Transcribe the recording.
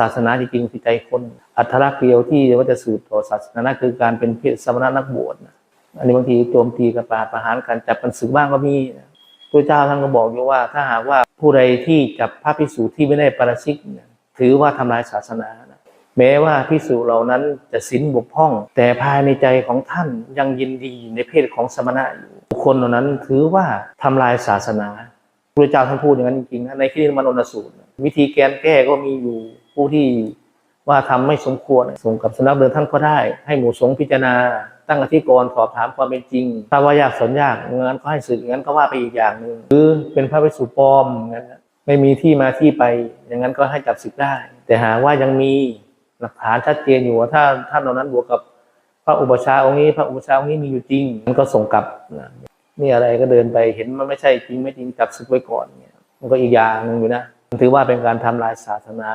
ศาสนาจริงๆที่ใจคน อัตลักษณ์เดียวที่ว่าจะสืบต่อศาสนาคือการเป็นเพศสมณะนักบวชนะอันนี้บางทีโจมตีกันปาประหารกันจับกันศึกบ้างก็มีพระเจ้าท่านก็บอกอยู่ว่า ถ้าหากว่าผู้ใดที่จับพระภิกษุที่ไม่ได้ปราชิกถือว่าทำลายศาสนาแม้ว่าภิกษุเหล่านั้นจะศีลบกพร่อง แต่ภายในใจของท่านยังยินดีในเพศของสมณะอยู่บุคคลเหล่านั้นถือว่าทำลายศาสนาพระเจ้าท่านพูดอย่างนั้นจริงๆนะในที่นี้มันอนสูตร วิธีแก้แก้ก็มีอยู่ ผู้ที่ว่าทำไม่สมควรส่งกับสำนักเดินท่านก็ได้ ให้หมู่สงฆ์พิจารณา ตั้งอธิกรณ์สอบถามความเป็นจริง ถ้าว่ายากสนยากงั้นก็ให้สึกงั้นก็ว่าไปอีกอย่างหนึ่งหรือเป็นพระภิกษุปลอมงั้นะไม่มีที่มาที่ไป อย่างนั้นก็ให้จับศึกได้ แต่หาว่ายังมีหลักฐานชัดเจนอยู่ว่าถ้าท่านเหล่านั้นบวกกับพระอุปชาองค์นี้ พระอุปชาองค์นี้มีอยู่จริงมันก็ส่งกลับนี่อะไรก็เดินไปเห็นมันไม่ใช่จริงไม่จริงจับศึกไว้ก่อนเนี่ยมันก็อีกอย่างหนึ่งอยู่นะมันถือว่าเป็นการทำลายศาสนา